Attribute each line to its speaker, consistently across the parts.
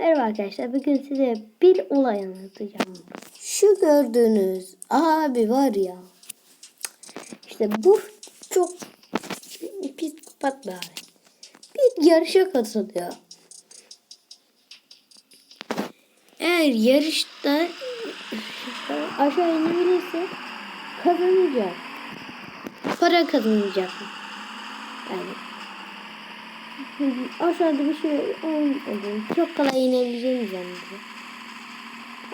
Speaker 1: Merhaba arkadaşlar. Bugün size bir olay anlatacağım. Şu gördüğünüz abi var ya. İşte bu çok psikopat bir abi. Bir yarışa katılıyor. Eğer yarışta aşağı inebilirse kazanacak. Para kazanacak. Yani Aşağıda bir şey olmadı. Çok kolay inebileceğini zannediyor.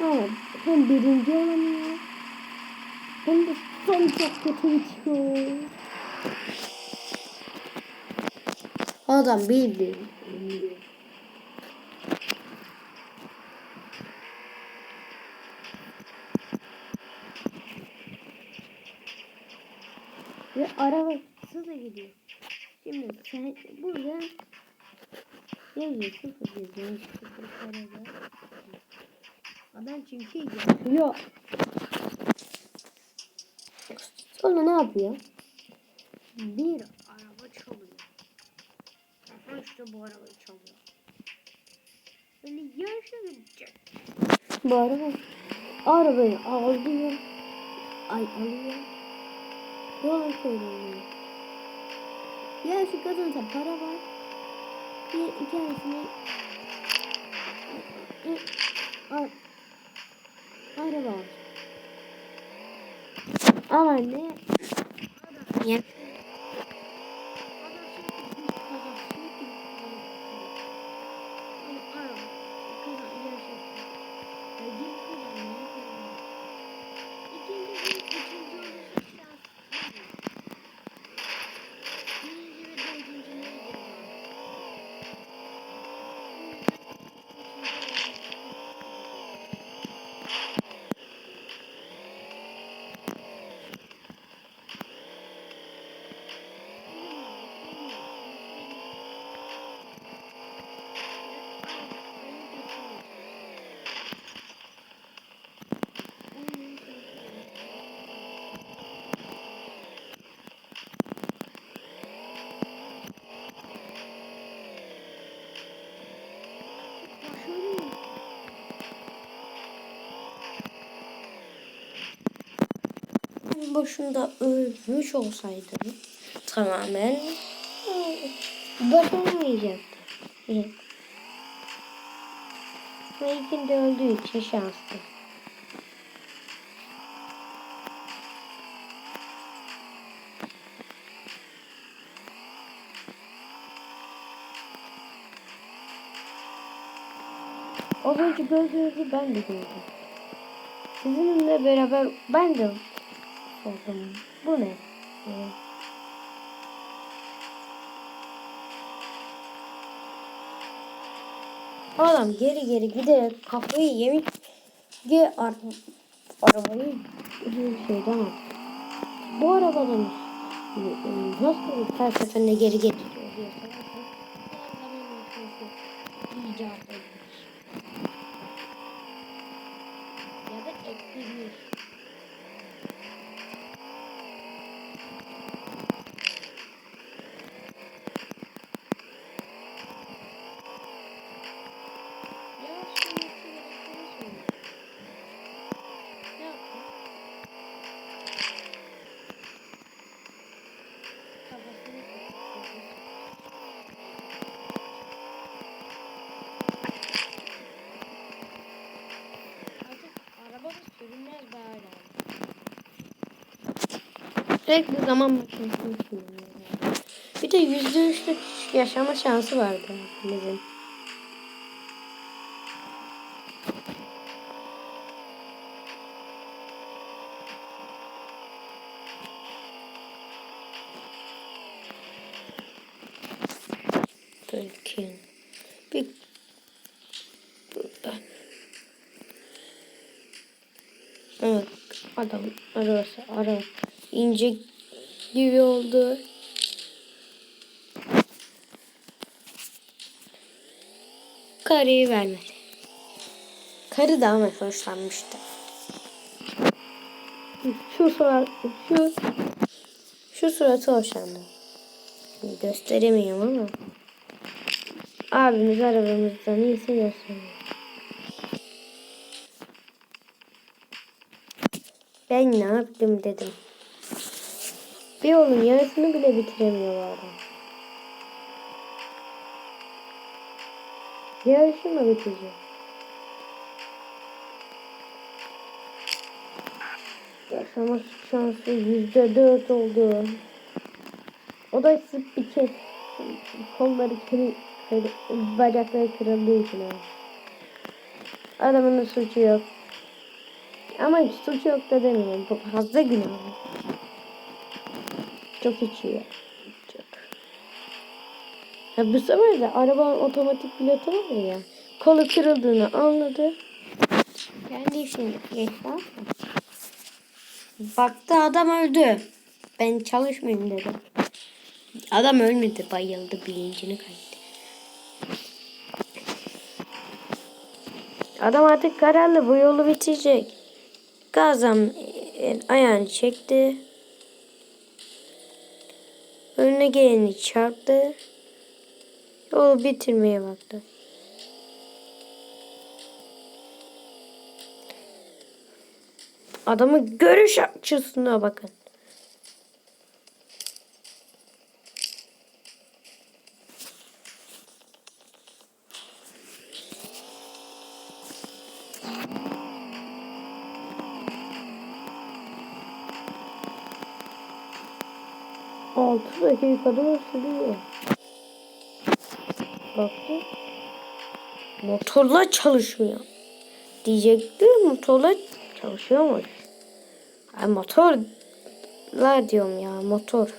Speaker 1: Ama hem birinci olamıyor. Hem de son çok kötü bitiyor. Adam bildi. Ve arabası da gidiyor. Şimdi sen burada yazıyor sıfır yazıyor sıfır araba. Adam çünkü yapıyor. Sonra ne yapıyor? Bir araba çalıyor. Aha işte bu arabayı çalıyor. Böyle yarışa gidecek. Bu araba arabayı alıyor. Ay alıyor. Yola koyuyor. Ya şu kazansa para var. Bir kendisine al. Araba al. Ama ne? Ya. Başında ölmüş olsaydım tamamen başaramayacaktı. Evet. Ve ilkinde öldüğü için şanslı. Az önce gördüğünüzü ben de gördüm. Sizinle beraber ben de oldum. Bu ne? Adam geri geri giderek kafayı yemiş ve ar arabayı bir şeyden attı. Bu arabadan nasıl her seferinde geri getiriyor diye sorarsan icat Sürekli zaman makinesini kullanıyor. Bir de yüzde üçlük yaşama şansı vardı bizim. Bakın. Bir burada. Evet. Adam arası ara ince gibi oldu. Karıyı vermedi. Karı da ama hoşlanmıştı. Şu surat, şu şu suratı hoşlandı. Gösteremiyorum ama. Abimiz arabamızdan iyisi gösteriyor. Ben ne yaptım dedim. Bir yolun yarısını bile bitiremiyor bu adam. Yarışı mı bitecek? Yaşama şansı yüzde dört oldu. O da sırf bir kez kolları kırı, bacakları kırıldığı için. Adamın da suçu yok. Ama hiç suçu yok da demiyorum. Fazla günah. Çok içiyor. Çok. Ya bu sefer de arabanın otomatik pilotu var ya. Kolu kırıldığını anladı. Kendi işini geçti. Baktı adam öldü. Ben çalışmayayım dedi. Adam ölmedi bayıldı bilincini kaybetti. Adam artık kararlı bu yolu bitirecek. Gazam e, ayağını çekti. Önüne geleni çarptı. Yolu bitirmeye baktı. Adamın görüş açısına bakın. Altı dakikada sürüyor. Baktı. Motorla çalışmıyor. Diyecekti motorla çalışıyormuş. Ay motorlar diyorum ya motor.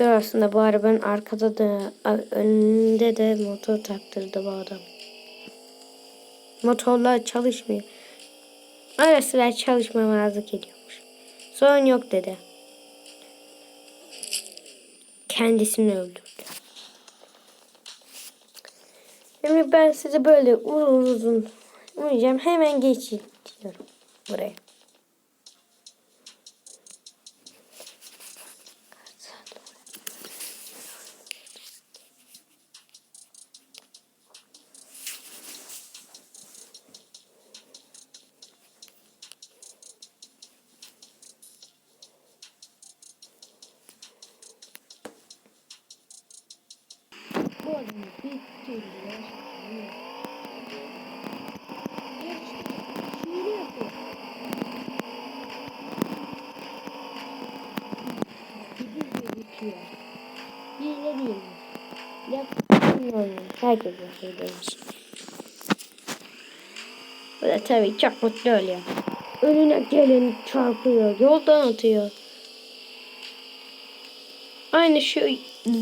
Speaker 1: Ve aslında bu arabanın arkada da önünde de motor taktırdı bu adam. Motorlar çalışmıyor. Ara sıra çalışmamazlık ediyormuş. Sorun yok dedi. Kendisini öldürdü. Şimdi ben size böyle uzun uzun uyuyacağım. Hemen geçiyorum buraya. Türlü yaşamıyor. Şiiri yapıyor. Gidiyor bitiyor. Hile değil. Yapmıyorum. Herkes yapıyor demiş. Bu da tabii çok mutlu oluyor. Önüne geleni çarpıyor. Yoldan atıyor. Aynı şu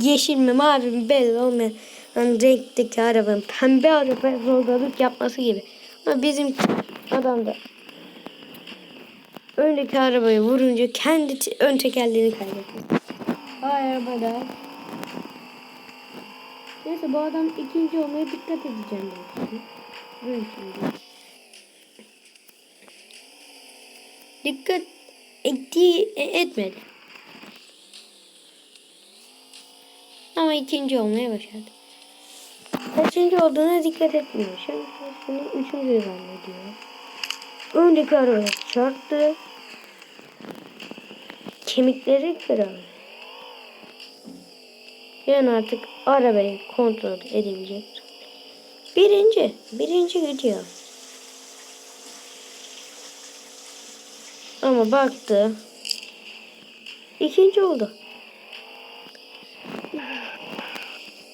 Speaker 1: yeşil mi mavi mi belli olmayan hani renkteki arabanın pembe araba yolculuk yapması gibi. Ama bizim adam da öndeki arabayı vurunca kendi ön tekerleğini kaybetti. Araba da Neyse bu adam ikinci olmaya dikkat edeceğim. Buyurun şimdi. Dikkat ettiği e- etmedi. Ama ikinci olmaya başardı. Kaçıncı olduğuna dikkat etmiyor. Şimdi üçüncü zannediyor. Öndeki arabaya çarptı. Kemikleri kırıldı. Yani artık arabayı kontrol edebilecek. Birinci. Birinci gidiyor. Ama baktı. İkinci oldu.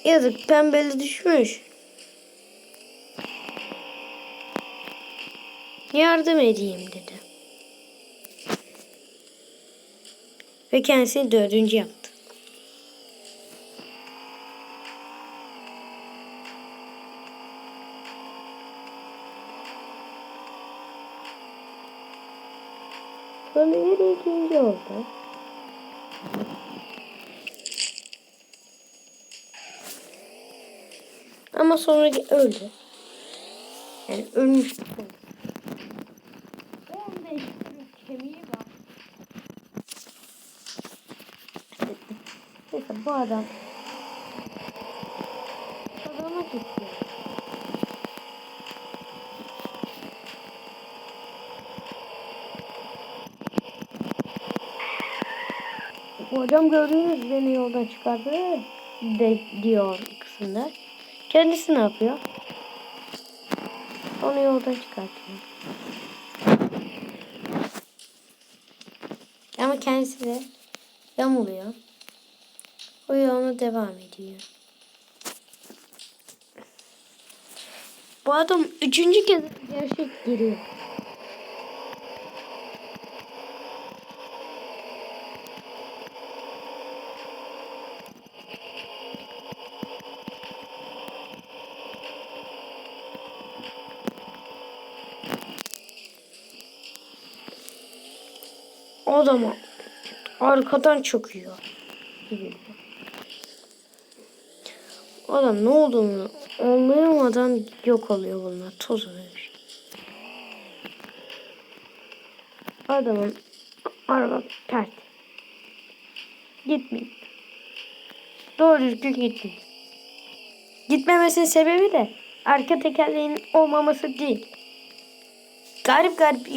Speaker 1: Yazık pembeli düşmüş. Yardım edeyim dedi. Ve kendisini dördüncü yaptı. Sonra yine ikinci oldu. Ama sonra öldü. Yani ölmüş. 15 kemiği var. Neyse bu adam kazanmak istiyor. Bu adam gördüğünüz beni yoldan çıkardı de, diyor kısımda. Kendisi ne yapıyor? Onu yoldan çıkartıyor. Ama kendisi de yamuluyor. O yoluna devam ediyor. Bu adam üçüncü kez yarışa giriyor. Adama arkadan çöküyor. Adam ne olduğunu anlayamadan yok oluyor bunlar. Toz oluyor. Adamın araba pert. Gitmiyor. Doğru düzgün gitmiyor. Gitmemesinin sebebi de arka tekerleğinin olmaması değil. Garip garip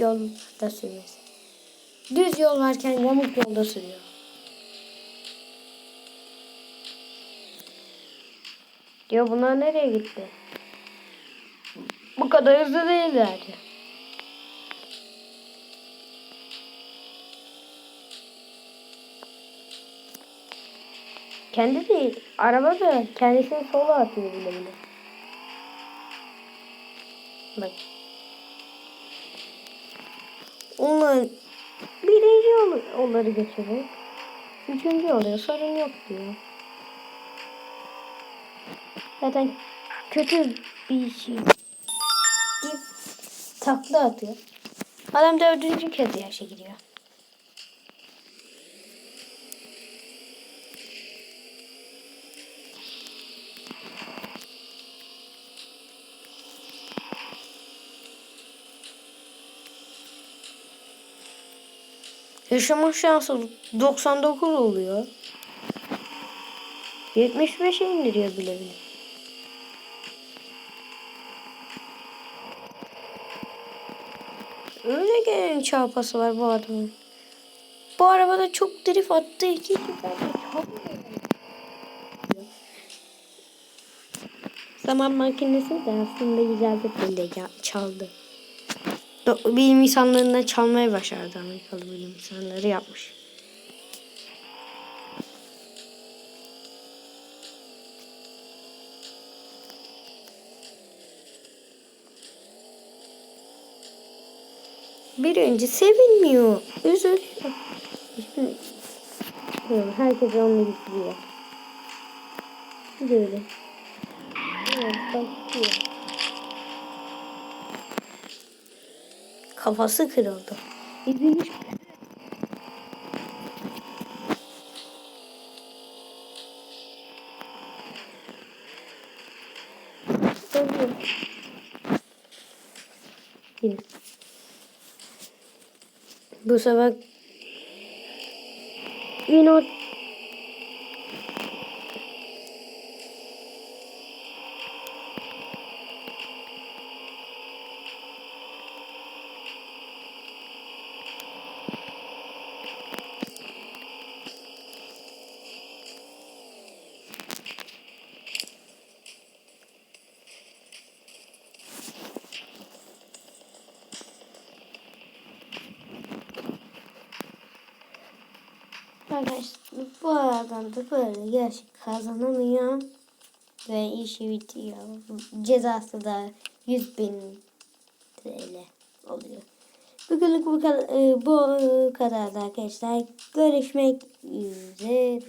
Speaker 1: yolda sürmesi. Düz yol varken yamuk yolda sürüyor. Ya bunlar nereye gitti? Bu kadar hızlı değillerdi. Kendi değil. Araba da kendisini sola atıyor bile bile. Bak. Onların birinci yolu, yolları geçiyor. Üçüncü oluyor. Sorun yok diyor. Zaten kötü bir şey. Deyip takla atıyor. Adam dördüncü kez yaşa gidiyor. Yaşama şansı 99 oluyor. 75'e indiriyor bile bile. Öyle gelen çarpası var bu adamın. Bu arabada çok drift attığı için. Zaman makinesi de aslında icazetle ya- çaldı. Bilim insanlarından çalmayı başardı Amerikalı bilim insanları yapmış. Birinci sevinmiyor. Üzülüyor. Herkes onu gidiyor. Böyle. Evet, bakıyor. Kafası kırıldı. İzlemiş. Yine. Bu sefer yine Arkadaşlar bu aradan da böyle gerçek kazanamıyor. Ve işi bitiyor. Cezası da 100 bin TL oluyor. Bugünlük bu kadar, bu kadar arkadaşlar. Görüşmek üzere.